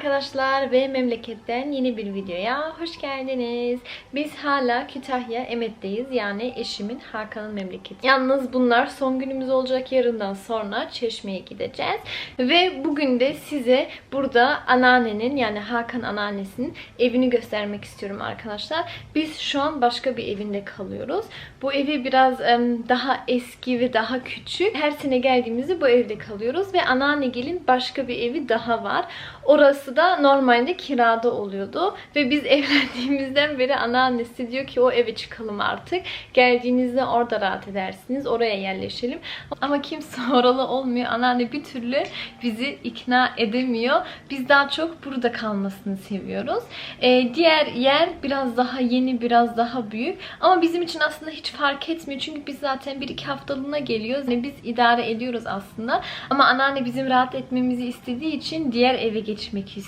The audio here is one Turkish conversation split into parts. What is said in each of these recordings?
arkadaşlar ve memleketten yeni bir videoya hoş geldiniz. Biz hala Kütahya Emet'teyiz. Yani eşimin Hakan'ın memleketi. Yalnız bunlar son günümüz olacak yarından sonra Çeşme'ye gideceğiz. Ve bugün de size burada anneannenin yani Hakan anneannesinin evini göstermek istiyorum arkadaşlar. Biz şu an başka bir evinde kalıyoruz. Bu evi biraz daha eski ve daha küçük. Her sene geldiğimizde bu evde kalıyoruz ve anneanne gelin başka bir evi daha var. Orası da normalde kirada oluyordu ve biz evlendiğimizden beri anneannesi diyor ki o eve çıkalım artık. Geldiğinizde orada rahat edersiniz. Oraya yerleşelim. Ama kimse oralı olmuyor. Anneanne bir türlü bizi ikna edemiyor. Biz daha çok burada kalmasını seviyoruz. Ee, diğer yer biraz daha yeni, biraz daha büyük. Ama bizim için aslında hiç fark etmiyor. Çünkü biz zaten bir iki haftalığına geliyoruz. Yani biz idare ediyoruz aslında. Ama anneanne bizim rahat etmemizi istediği için diğer eve geçmek istiyor.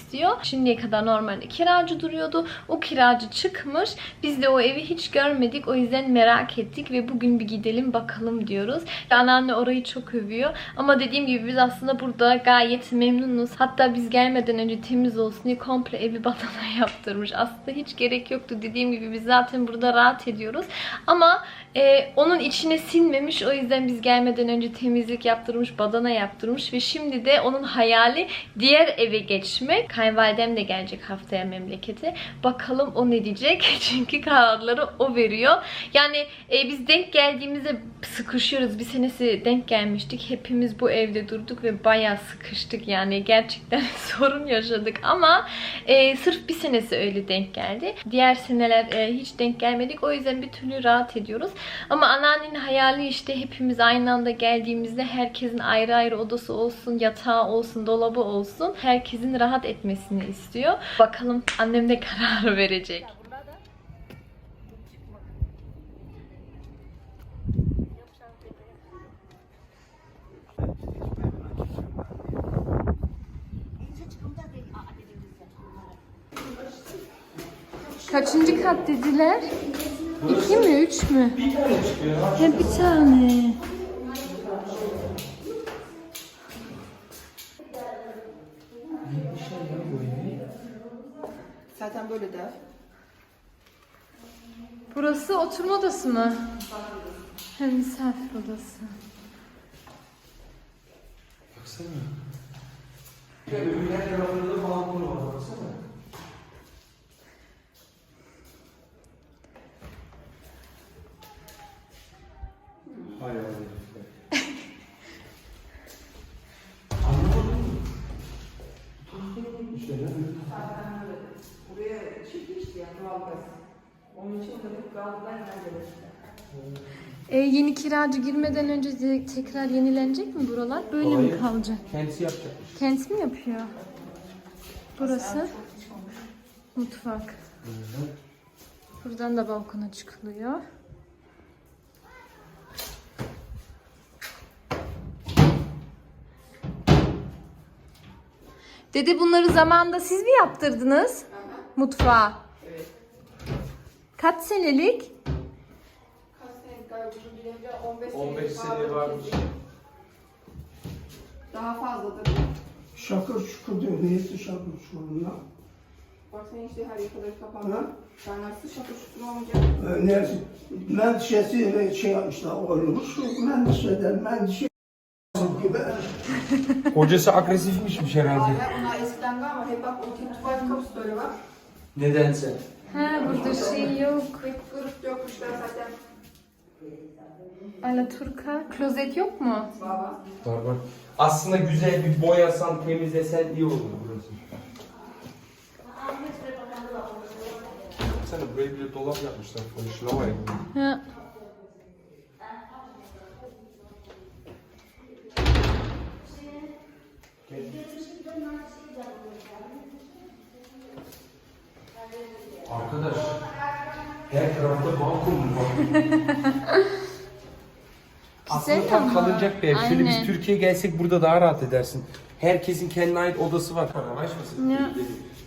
Şimdiye kadar normalde kiracı duruyordu. O kiracı çıkmış. Biz de o evi hiç görmedik. O yüzden merak ettik ve bugün bir gidelim bakalım diyoruz. Anneanne orayı çok övüyor. Ama dediğim gibi biz aslında burada gayet memnunuz. Hatta biz gelmeden önce temiz olsun diye komple evi badana yaptırmış. Aslında hiç gerek yoktu. Dediğim gibi biz zaten burada rahat ediyoruz. Ama e, onun içine sinmemiş. O yüzden biz gelmeden önce temizlik yaptırmış, badana yaptırmış ve şimdi de onun hayali diğer eve geçmek. Kayınvalidem de gelecek haftaya memlekete. Bakalım o ne diyecek? Çünkü kararları o veriyor. Yani e, biz denk geldiğimizde sıkışıyoruz. Bir senesi denk gelmiştik. Hepimiz bu evde durduk ve bayağı sıkıştık. Yani gerçekten sorun yaşadık ama e, sırf bir senesi öyle denk geldi. Diğer seneler e, hiç denk gelmedik. O yüzden bir türlü rahat ediyoruz. Ama anneannenin hayali işte hepimiz aynı anda geldiğimizde herkesin ayrı ayrı odası olsun, yatağı olsun, dolabı olsun. Herkesin rahat etmesini istiyor. Bakalım annem ne karar verecek. Kaçıncı kat dediler? İki mi, üç mü? Bir tane çıkıyor. He bir tane. Zaten böyle der. Burası oturma odası mı? Hem misafir odası. Baksana. Her tarafında da balkonu var. Baksana. Hay Allah. Anlamadın mı? İşte ne? Buraya çekmişti ya doğalgaz. Onun için de bu kaldılar neredeyse. E, yeni kiracı girmeden önce de tekrar yenilenecek mi buralar? Böyle mi Hayır. kalacak? Kendisi yapacakmış. Kendisi mi yapıyor? Burası mutfak. Buradan da balkona çıkılıyor. Dede bunları zamanında siz mi yaptırdınız? Mutfağı. Evet. Kaç senelik? Kaç sene galiba bilince 15 sene. 15 falan sene varmış. Daha fazladır. Şakır şukur diyor. Neyse şakır şukuruna. Baksana işte her yakaları kapandı. Kaynarsı şakır şukur olmayacak. Ee, Neyse. Menşesi ve şey yapmışlar. Olmuş. Menşeden menşe gibi. Kocası agresifmişmiş herhalde. Hala bunlar eskiden galiba hep bak o tuvalet kapısı böyle var. Nedense. Ha burada şey yok. Hep kırıp dökmüşler zaten. Alaturka. Klozet yok mu? Baba. Var var. Aslında güzel bir boyasan, temizlesen iyi olur burası. Baksana buraya bile dolap yapmışlar. Şuna var ya. Ha. Arkadaş, her tarafta balkon var. Aslında tam kalınacak bir ev. Şöyle Aynen. biz Türkiye'ye gelsek burada daha rahat edersin. Herkesin kendine ait odası var. Yavaş mısın? Ya.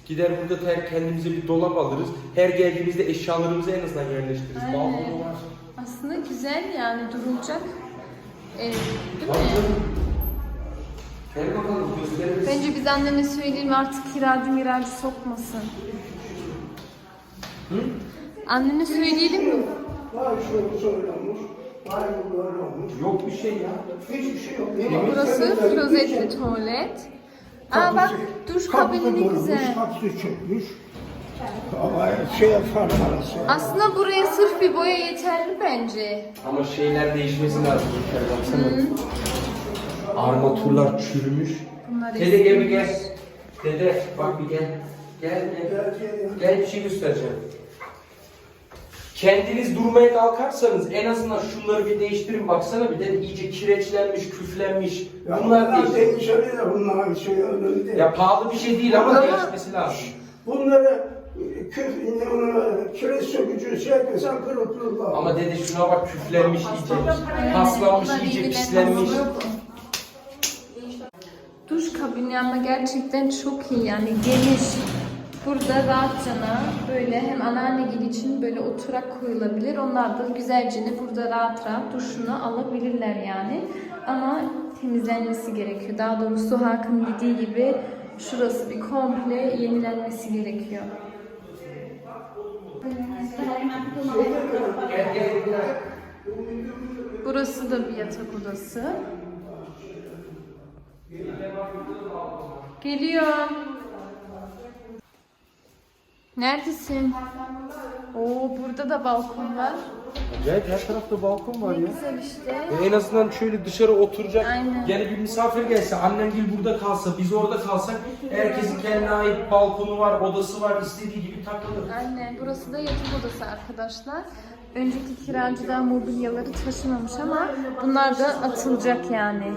Gider burada ter kendimize bir dolap alırız. Her geldiğimizde eşyalarımızı en azından yerleştiririz. Aynen. Balkonu var. Aslında güzel yani durulacak. Ee, değil Var mi? canım. Gel bakalım gösteririz. Bence biz anneme söyleyelim artık kiracı miracı sokmasın. Hı? Annene söyleyelim mi? Vay şöyle şöyle olmuş. Vay bu böyle olmuş. Yok bir şey ya. Hiçbir şey yok. Burası klozetli tuvalet. Aa bak duş kabini ne güzel. Kapısı çökmüş. Ama şey yapar arası. Aslında buraya sırf bir boya yeterli bence. Ama şeyler değişmesi lazım. Baksana. Armaturlar çürümüş. Bunlar Dede gel bir gel. Dede bak bir gel. Gel gel. Gel bir şey göstereceğim. Kendiniz durmaya kalkarsanız en azından şunları bir değiştirin baksana bir de iyice kireçlenmiş, küflenmiş. Ya Bunlar bunlar değiştir. değişiyor ya bunlar şey öyle değil. Ya pahalı bir şey değil ama Ama- değişmesi lazım. Bunları e, küf, ne onu, kireç sökücü şey yapıyorsan kırıp. Ama dede şuna bak küflenmiş iyice. Paslanmış iyice pislenmiş. Kabini ama gerçekten çok iyi yani geniş. Burada rahatçana böyle hem anneannegil için böyle oturak koyulabilir. Onlar da güzelce burada rahat rahat duşunu alabilirler yani. Ama temizlenmesi gerekiyor. Daha doğrusu Hakan dediği gibi şurası bir komple yenilenmesi gerekiyor. Burası da bir yatak odası. Geliyor. Neredesin? Oo burada da balkon var. Acayip her tarafta balkon var ya. güzel işte. E, En azından şöyle dışarı oturacak. Aynen. Yani bir misafir gelse, annemgil burada kalsa, biz orada kalsak herkesin kendine ait balkonu var, odası var, istediği gibi takılır. Aynen. Burası da yatak odası arkadaşlar. Önceki kiracılar mobilyaları taşımamış ama bunlar da atılacak yani.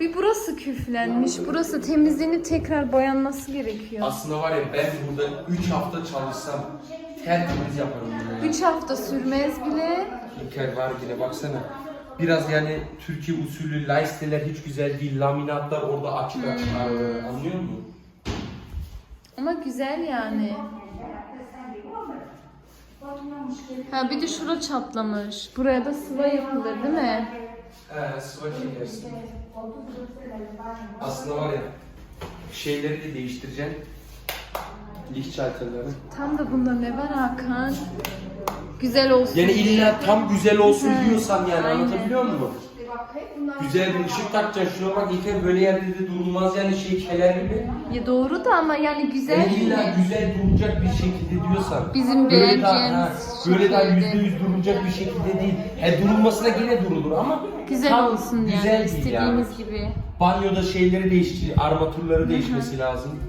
Bir burası küflenmiş. Burası temizlenip tekrar boyanması gerekiyor. Aslında var ya ben burada 3 hafta çalışsam tertemiz yaparım bunu ya. 3 hafta sürmez bile. İlker var yine baksana. Biraz yani Türkiye usulü laisteler hiç güzel değil. Laminatlar orada açık açık araları. Anlıyor musun? Ama güzel yani. Ha bir de şura çatlamış. Buraya da sıva yapılır değil mi? He sıva çekersin. Aslında var ya şeyleri de değiştireceksin. Lichtschalterları. Tam da bunda ne var Hakan? Güzel olsun. Yani illa tam güzel olsun He, diyorsan yani aynen. anlatabiliyor muyum? Güzel bir ışık takacaksın şuna bak İlker böyle yerde de durulmaz yani şey keler gibi. Ya doğru da ama yani güzel Yani illa yine. güzel duracak bir şekilde diyorsan. Bizim böyle daha, beğeneceğimiz ha, böyle daha şekilde. yüzde yüz duracak bir şekilde değil. He durulmasına gene durulur ama Güzel tam olsun yani güzel değil istediğimiz yani. gibi. Banyoda şeyleri değişti, armaturları değişmesi lazım.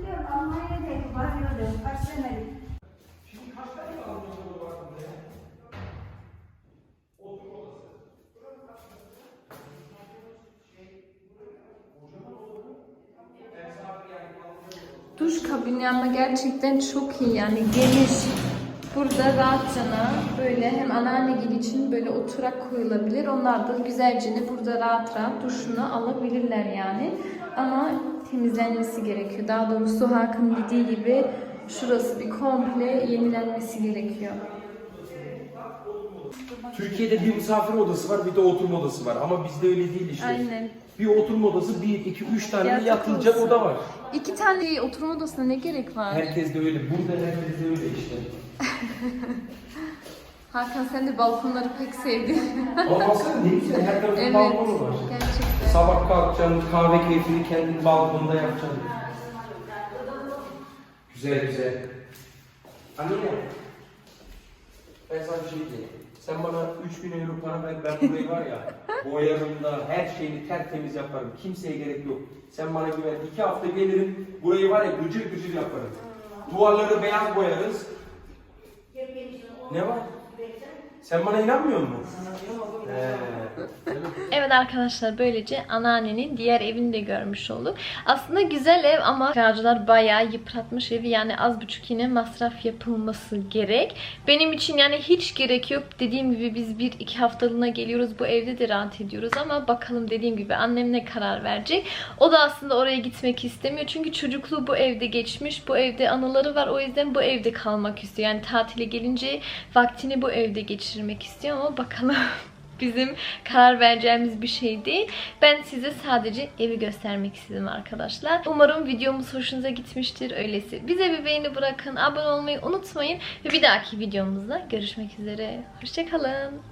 Duş kabini ama gerçekten çok iyi yani geniş. Burada rahatçana böyle hem anneannegil için böyle oturak koyulabilir. Onlar da güzelce burada rahat rahat duşunu alabilirler yani. Ama temizlenmesi gerekiyor. Daha doğrusu Hakan dediği gibi şurası bir komple yenilenmesi gerekiyor. Türkiye'de bir misafir odası var, bir de oturma odası var. Ama bizde öyle değil işte. Aynen. Bir oturma odası, bir, iki, üç tane Yatak yatılacak odası. oda var. İki tane oturma odasına ne gerek var? Herkes de öyle. Burada herkes de öyle işte. Hakan sen de balkonları pek sevdin. Ama baksana ne güzel her tarafta evet. balkonu var. Gerçekten. Sabah kalkacaksın, kahve keyfini kendin balkonda yapacaksın. Güzel güzel. Anne ben sana bir şey diyeyim. Sen bana 3000 euro para ver, ben burayı var ya, boyarım da her şeyini tertemiz yaparım. Kimseye gerek yok. Sen bana güven. iki hafta gelirim, burayı var ya gıcır gıcır yaparım. Duvarları beyaz boyarız. Ne var? Sen bana inanmıyor musun? He. Evet arkadaşlar böylece anneannenin diğer evini de görmüş olduk. Aslında güzel ev ama kiracılar bayağı yıpratmış evi. Yani az buçuk yine masraf yapılması gerek. Benim için yani hiç gerek yok. Dediğim gibi biz bir iki haftalığına geliyoruz. Bu evde de rahat ediyoruz ama bakalım dediğim gibi annem ne karar verecek. O da aslında oraya gitmek istemiyor. Çünkü çocukluğu bu evde geçmiş. Bu evde anıları var. O yüzden bu evde kalmak istiyor. Yani tatile gelince vaktini bu evde geçirmek istiyor ama bakalım. bizim karar vereceğimiz bir şey değil. Ben size sadece evi göstermek istedim arkadaşlar. Umarım videomuz hoşunuza gitmiştir. Öyleyse bize bir beğeni bırakın, abone olmayı unutmayın ve bir dahaki videomuzda görüşmek üzere. Hoşçakalın.